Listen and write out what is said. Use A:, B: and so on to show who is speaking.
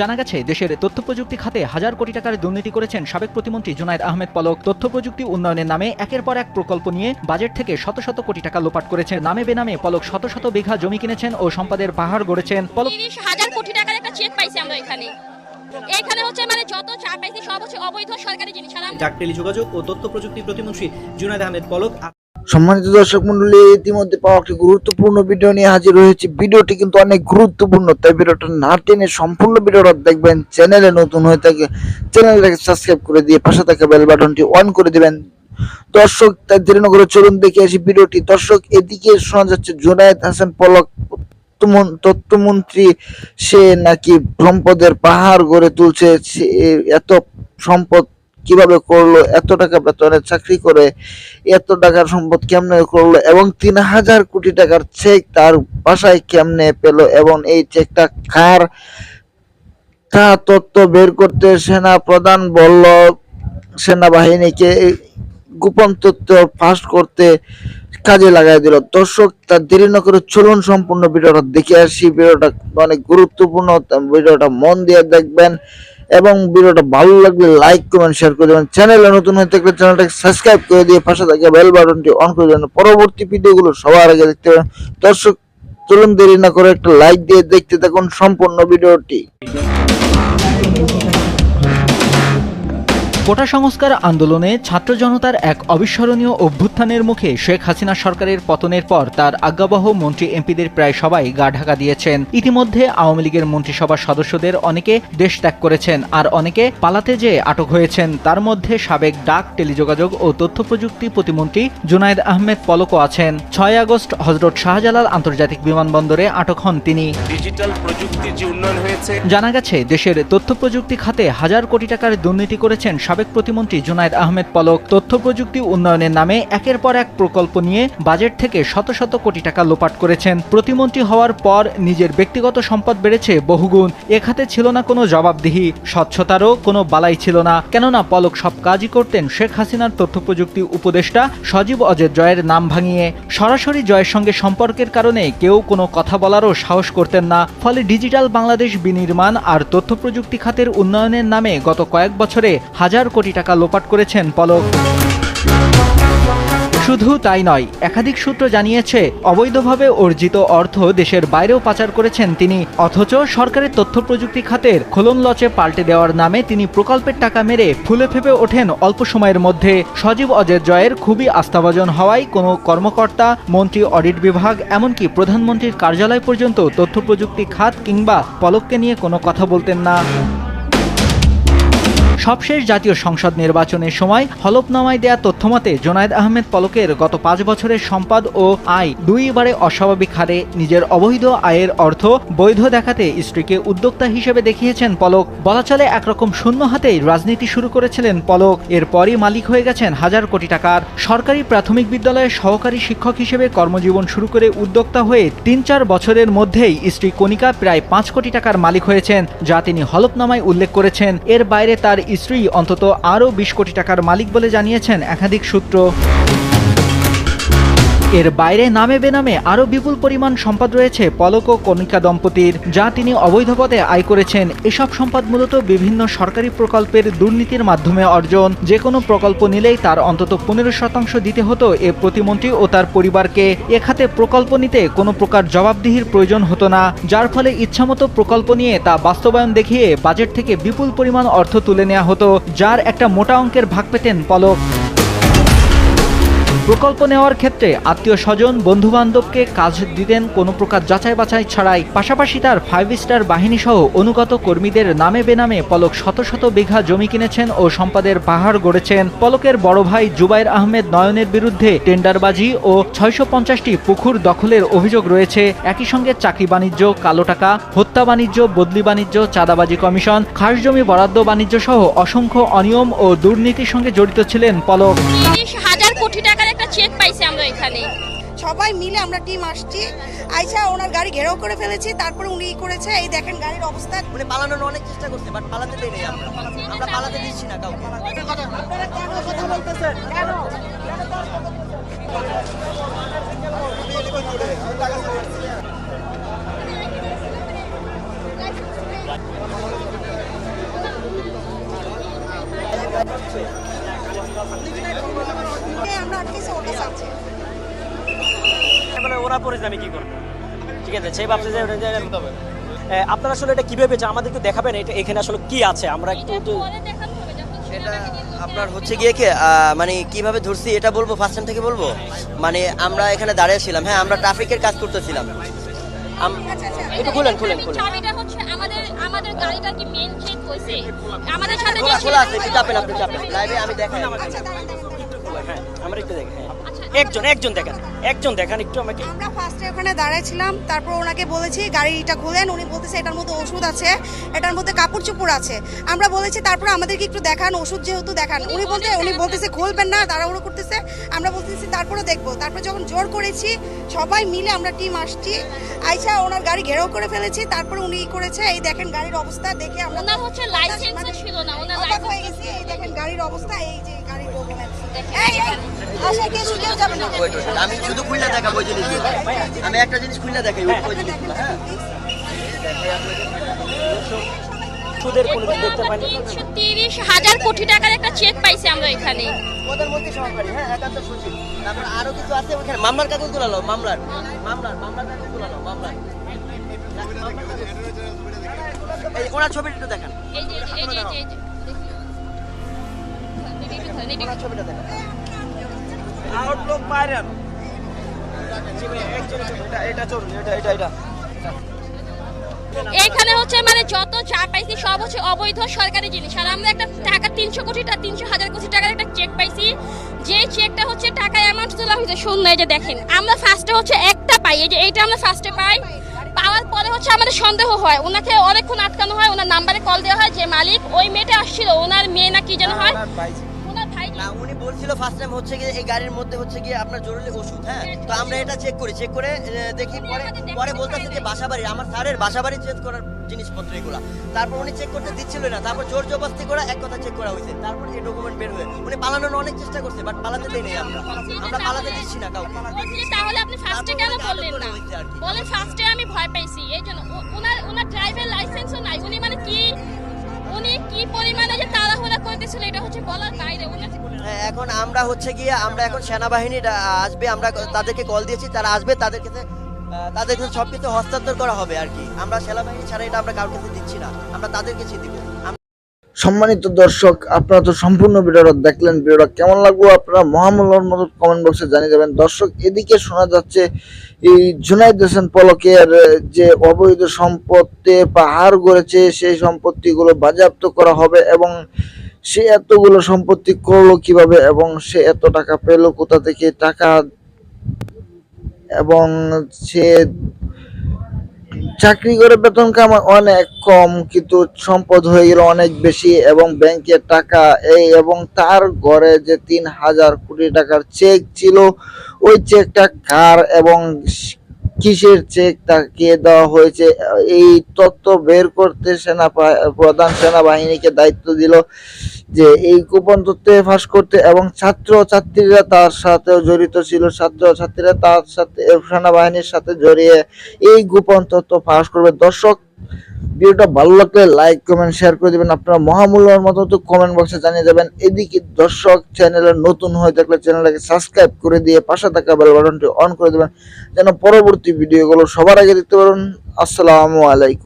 A: জানা গেছে দেশের তথ্য প্রযুক্তি খাতে হাজার কোটি টাকার দুর্নীতি করেছেন সাবেক প্রতিমন্ত্রী জুনায়দ আহমেদ পলক। তথ্য প্রযুক্তি উন্নয়নের নামে একের পর এক প্রকল্প নিয়ে বাজেট থেকে শত শত কোটি টাকা লোপাট করেছেন। নামে বেনামে পলক শত শত বিঘা জমি কিনেছেন ও সম্পদের পাহাড় গড়েছেন পলক।
B: হাজার কোটি টাকার একটা চেক পাইছি আমরা এখানে। এখানে হচ্ছে মানে যত চা পাইছি সব হচ্ছে অবৈধ সরকারি জিনিস।
C: ডাক টেলিযোগাযোগ ও তথ্য প্রযুক্তি প্রতিমন্ত্রী জুনায়দ আহমেদ পলক
D: সম্মানিত দর্শক মন্ডলী, ইতিমধ্যে পাওয়া একটি গুরুত্বপূর্ণ ভিডিও নিয়ে হাজির হয়েছে ভিডিওটি কিন্তু অনেক গুরুত্বপূর্ণ, তাই ভিডিওটা না টেনে সম্পূর্ণ ভিডিওটা দেখবেন। চ্যানেলে নতুন হয়ে থাকে চ্যানেলটাকে সাবস্ক্রাইব করে দিয়ে পাশে থাকা বেল বাটনটি অন করে দিবেন। দর্শক দেরি না চলুন দেখে আসি ভিডিওটি দর্শক, এদিকে শোনা যাচ্ছে জুনায়েদ হাসান পলক তথ্যমন্ত্রী সে নাকি সম্পদের পাহাড় গড়ে তুলছে এত সম্পদ কীভাবে করল, এত টাকা বেতনের চাকরি করে, এত টাকার সম্পদ কেমনে করল এবং তিন হাজার কোটি টাকার চেক তার বাসায় কেমনে পেল এবং এই চেকটা কার তা তথ্য বের করতে সেনা প্রধান বলল, সেনাবাহিনীকে গোপন তথ্য ফাঁস করতে কাজে লাগাই দিল। দর্শক, তার দেরি না করে চলুন সম্পূর্ণ ভিডিওটা দেখে আসি। ভিডিওটা অনেক গুরুত্বপূর্ণ ভিডিওটা মন দিয়ে দেখবেন। এবং ভিডিওটা ভালো লাগলে লাইক কমেন্ট শেয়ার করে দেবেন। চ্যানেলে নতুন হয়ে থাকলে চ্যানেলটাকে সাবস্ক্রাইব করে দিয়ে পাশে থাকা বেল বাটনটি অন করে দেবেন। পরবর্তী ভিডিওগুলো সবার আগে দেখতে পাবেন দর্শক, চলুন দেরি না করে একটা লাইক দিয়ে দেখতে থাকুন সম্পূর্ণ ভিডিওটি।
A: কোটা সংস্কার আন্দোলনে ছাত্র জনতার এক অবিস্মরণীয় অভ্যুত্থানের মুখে শেখ হাসিনা সরকারের পতনের পর তার আজ্ঞাবহ মন্ত্রী এমপিদের প্রায় সবাই গা ঢাকা দিয়েছেন। ইতিমধ্যে আওয়ামী লীগের মন্ত্রিসভার সদস্যদের অনেকে দেশ ত্যাগ করেছেন আর অনেকে পালাতে যেয়ে আটক হয়েছেন। তার মধ্যে সাবেক ডাক টেলিযোগাযোগ ও তথ্য প্রযুক্তি প্রতিমন্ত্রী জুনায়দ আহমেদ পলকও আছেন। ছয় আগস্ট হজরত শাহজালাল আন্তর্জাতিক বিমানবন্দরে আটক হন তিনি।
E: ডিজিটাল প্রযুক্তির যে উন্নয়ন হয়েছে
A: জানা গেছে দেশের তথ্য প্রযুক্তি খাতে হাজার কোটি টাকার দুর্নীতি করেছেন সাবেক প্রতিমন্ত্রী জুনায়েদ আহমেদ পলক তথ্য প্রযুক্তি উন্নয়নের নামে একের পর এক প্রকল্প নিয়ে বাজেট থেকে শত শত কোটি টাকা লোপাট করেছেন। প্রতিমন্ত্রী হওয়ার পর নিজের ব্যক্তিগত সম্পদ বেড়েছে বহুগুণ। এ খাতে ছিল না কোনো জবাবদিহি। স্বচ্ছতারও কোনো বালাই ছিল না। কেননা পলক সব কাজই করতেন শেখ হাসিনার তথ্য প্রযুক্তি উপদেষ্টা সজীব অজের জয়ের নাম ভাঙিয়ে। সরাসরি জয়ের সঙ্গে সম্পর্কের কারণে কেউ কোনো কথা বলারও সাহস করতেন না। ফলে ডিজিটাল বাংলাদেশ বিনির্মাণ আর তথ্য প্রযুক্তি খাতের উন্নয়নের নামে গত কয়েক বছরে হাজার কোটি টাকা লোপাট করেছেন পলক। শুধু তাই নয়, একাধিক সূত্র জানিয়েছে, অবৈধভাবে অর্জিত অর্থ দেশের বাইরেও পাচার করেছেন তিনি, অথচ সরকারের তথ্য প্রযুক্তি খাতের খোলন লচে পাল্টে দেওয়ার নামে তিনি প্রকল্পের টাকা মেরে ফুলে ফেপে ওঠেন অল্প সময়ের মধ্যে। সজীব অজের জয়ের খুবই আস্থাভাজন হওয়ায় কোনো কর্মকর্তা, মন্ত্রী, অডিট বিভাগ, এমনকি প্রধানমন্ত্রীর কার্যালয় পর্যন্ত তথ্য প্রযুক্তি খাত কিংবা পলককে নিয়ে কোনো কথা বলতেন না। সবশেষ জাতীয় সংসদ নির্বাচনের সময় হলফনামায় দেয়া তথ্যমতে, জোনায়েদ আহমেদ পলকের গত পাঁচ বছরের সম্পদ ও আয় দুইবারে অস্বাভাবিক হারে নিজের অবৈধ আয়ের অর্থ বৈধ দেখাতে স্ত্রীকে উদ্যোক্তা হিসেবে দেখিয়েছেন পলক। বলা চলে, একরকম শূন্য হাতেই রাজনীতি শুরু করেছিলেন পলক। এরপরই মালিক হয়ে গেছেন হাজার কোটি টাকার। সরকারি প্রাথমিক বিদ্যালয়ের সহকারী শিক্ষক হিসেবে কর্মজীবন শুরু করে উদ্যোক্তা হয়ে তিন চার বছরের মধ্যেই স্ত্রী কণিকা প্রায় পাঁচ কোটি টাকার মালিক হয়েছেন, যা তিনি হলফনামায় উল্লেখ করেছেন। এর বাইরে তার স্ত্রী অন্তত আরও বিশ কোটি টাকার মালিক বলে জানিয়েছেন একাধিক সূত্র। এর বাইরে নামে বেনামে আরও বিপুল পরিমাণ সম্পদ রয়েছে পলক ও কণিকা দম্পতির, যা তিনি অবৈধ পথে আয় করেছেন। এসব সম্পদ মূলত বিভিন্ন সরকারি প্রকল্পের দুর্নীতির মাধ্যমে অর্জন। যে কোনো প্রকল্প নিলেই তার অন্তত পনেরো শতাংশ দিতে হতো এ প্রতিমন্ত্রী ও তার পরিবারকে। এ খাতে প্রকল্প নিতে কোনো প্রকার জবাবদিহির প্রয়োজন হতো না, যার ফলে ইচ্ছামতো প্রকল্প নিয়ে তা বাস্তবায়ন দেখিয়ে বাজেট থেকে বিপুল পরিমাণ অর্থ তুলে নেওয়া হতো, যার একটা মোটা অঙ্কের ভাগ পেতেন পলক। প্রকল্প নেওয়ার ক্ষেত্রে আত্মীয় স্বজন বন্ধু বান্ধবকে কাজ দিতেন কোনো প্রকার যাচাই বাছাই ছাড়াই। পাশাপাশি তার ফাইভ স্টার বাহিনী সহ অনুগত কর্মীদের নামে বেনামে পলক শত শত বিঘা জমি কিনেছেন ও সম্পদের পাহাড় গড়েছেন। পলকের বড় ভাই জুবাইর আহমেদ নয়নের বিরুদ্ধে টেন্ডারবাজি ও ছয়শো পঞ্চাশটি পুকুর দখলের অভিযোগ রয়েছে। একই সঙ্গে চাকরি বাণিজ্য, কালো টাকা, হত্যা বাণিজ্য, বদলি বাণিজ্য, চাঁদাবাজি কমিশন, খাস জমি বরাদ্দ বাণিজ্য সহ অসংখ্য অনিয়ম ও দুর্নীতির সঙ্গে জড়িত ছিলেন পলক।
F: সবাই মিলে আমরা টিম আসছি। আইসা ওনার গাড়ি ঘেরাও করে ফেলেছি তারপরে উনি করেছে এই দেখেন গাড়ির অবস্থা।
C: মানে পালানোর অনেক চেষ্টা করছে বাট পালাতে পেরে আমরা আমরা পালাতে দিচ্ছি না কাউকে।
F: আপনারা কেন কথা বলতেছেন কেন আমরা আটকেছি ওটা আছে
G: ওরা পরে আমি কি করব? ঠিক আছে সেই ভাবছে যে আপনারা আসলে এটা কীভাবে আমাদেরকে দেখাবেন এটা এখানে আসলে কি আছে? আমরা একটু
B: এটা
C: আপনার হচ্ছে গিয়ে কি মানে কীভাবে ধরছি এটা বলব ফার্স্ট টাইম থেকে বলব? মানে আমরা এখানে দাঁড়িয়েছিলাম হ্যাঁ আমরা ট্রাফিকের কাজ করতেছিলাম। আম-
F: আচ্ছা আচ্ছা
G: একটু খুলেন খুলেন খুলেন।
B: আমাদের আমাদের গাড়িটা কি মেন চেক হয়েছে? আমাদের সাথে
C: খোলা খোলা আছে চাপেন আপনি চাপেন। লাইভে আমি দেখাই।
G: হ্যাঁ আমরা একটু দেখি হ্যাঁ।
B: আচ্ছা,
G: একজন একজন দেখেন একজন দেখেন একটু আমাকে।
F: আমরা ফার্স্টে ওখানে দাঁড়াইছিলাম তারপর ওনাকে বলেছি গাড়িটা খুলেন। উনি বলতেছে এটার মধ্যে ওষুধ আছে এটার মধ্যে কাপড় চোপড় আছে। আমরা বলেছি তারপর আমাদেরকে একটু দেখান ওষুধ যেহেতু দেখান। উনি বলতে উনি বলতেছে খুলবেন না তাড়াহুড়ো করতেছে। আমরা বলতেছি তারপরে দেখব। তারপর যখন জোর করেছি সবাই মিলে আমরা টিম আসছি। আইসা ওনার গাড়ি ঘেরাও করে ফেলেছি তারপর উনি ই করেছে এই দেখেন গাড়ির অবস্থা দেখে আমরা
B: হচ্ছে লাইসেন্স ছিল না ওনার
F: অবাক হয়ে গেছি এই দেখেন গাড়ির অবস্থা এই যে
C: আমি শুধু খুলনা দেখাবো জিনিসগুলো। আমি একটা জিনিস খুলনা দেখাই ওই- জিনিসগুলো হ্যাঁ।
G: সুদের কোনো কিছু দেখতে পাইনি?
B: তিরিশ হাজার কোটি টাকার একটা চেক পাইছি আমরা এখানে।
C: ওদের সহকারী হ্যাঁ সচিব। তারপর আরও কিছু আছে ওখানে। মামলার কাগজগুলো মামলার। মামলার মামলার কাগজগুলো মামলার। ওনার ছবিটা একটু দেখান।
B: এই যে এই যে এইখানে হচ্ছে মানে যত চা পাইছি, সব হচ্ছে অবৈধ সরকারি জিনিস। আর আমরা একটা টাকা তিনশো কোটি তিনশো হাজার কোটি টাকার একটা চেক পাইছি। যে চেকটা হচ্ছে টাকা অ্যামাউন্ট তোলা হয়েছে শূন্য এই যে দেখেন, আমরা ফার্স্টে হচ্ছে একটা পাই, এই যে এইটা আমরা ফার্স্টে পাই। পাওয়ার পরে হচ্ছে আমাদের সন্দেহ হয়, ওনাকে অনেকক্ষণ আটকানো হয়, ওনার নাম্বারে কল দেওয়া হয় যে মালিক, ওই মেয়েটা আসছিল, ওনার মেয়ে না কি যেন হয়?
C: না উনি বলছিল ফার্স্ট টাইম হচ্ছে গিয়ে এই গাড়ির মধ্যে হচ্ছে গিয়ে আপনার জরুরি ওষুধ হ্যাঁ? তো আমরা এটা চেক করি চেক করে দেখি পরে পরে বলতেছে যে বাসাবাড়ি আমার স্যারের বাসাবাড়ি চেক করার জিনিসপত্র এগুলা। তারপর উনি চেক করতে দিচ্ছিল না তারপর জোর জবরদস্তি করে এক কথা চেক করা হয়েছে তারপর এই ডকুমেন্ট বের হয়ে উনি পালানোর অনেক চেষ্টা করছে বাট পালাতে দেয় নাই আমরা। আমরা পালাতে দিচ্ছি না কাউকে।
B: তাহলে আপনি ফার্স্টে কেন বললেন না? বলে ফার্স্টে আমি ভয় পাইছি এই জন্য ওনার ড্রাইভার লাইসেন্সও নাই। উনি মানে কি উনি কি পরিমাণে যে তাড়াহুড়া করতেছিল, এটা হচ্ছে বলার বাইরে উনি।
C: এখন আমরা হচ্ছে গিয়ে, আমরা এখন সেনাবাহিনী আসবে, আমরা তাদেরকে কল দিয়েছি, তারা আসবে, তাদের কাছে তাদের কাছে সবকিছু হস্তান্তর করা হবে আর কি। আমরা সেনাবাহিনী ছাড়া এটা আমরা কাউকে দিচ্ছি না, আমরা তাদেরকে কাছে
D: সম্মানিত দর্শক, আপনারা তো সম্পূর্ণ ভিডিওটা দেখলেন। ভিডিওটা কেমন লাগল আপনারা মহামূল্যর মতো কমেন্ট বক্সে জানিয়ে যাবেন দর্শক, এদিকে শোনা যাচ্ছে, এই জুনাইদ হোসেন পলকের যে অবৈধ সম্পত্তি পাহাড় গড়েছে, সেই সম্পত্তিগুলো বাজেয়াপ্ত করা হবে এবং সে এতগুলো সম্পত্তি করল কীভাবে এবং সে এত টাকা পেল কোথা থেকে টাকা এবং সে চাকরি করে বেতন কামা অনেক কম, কিন্তু সম্পদ হয়ে গেল অনেক বেশি এবং ব্যাংকের টাকা এই এবং তার ঘরে যে তিন হাজার কোটি টাকার চেক ছিল, ওই চেকটা কার এবং কিসের চেক তাকে দেওয়া হয়েছে? এই তথ্য বের করতে সেনা প্রধান সেনাবাহিনীকে দায়িত্ব দিল যে এই গোপন তথ্য ফাঁস করতে এবং ছাত্র ছাত্রীরা তার সাথে জড়িত ছিল। ছাত্র ছাত্রীরা তার সাথে সেনাবাহিনীর সাথে জড়িয়ে এই গোপন তথ্য ফাঁস করবে। দর্শক, ভিডিওটা ভালো লাগলে লাইক কমেন্ট শেয়ার করে দিবেন। আপনারা মহামূল্যের মতো তো কমেন্ট বক্সে জানিয়ে যাবেন এদিকে দর্শক চ্যানেলে নতুন হয়ে থাকলে চ্যানেলটাকে সাবস্ক্রাইব করে দিয়ে পাশে থাকা বেল বাটনটি অন করে দিবেন। যেন পরবর্তী ভিডিওগুলো সবার আগে দেখতে পারেন। আসসালামু আলাইকুম।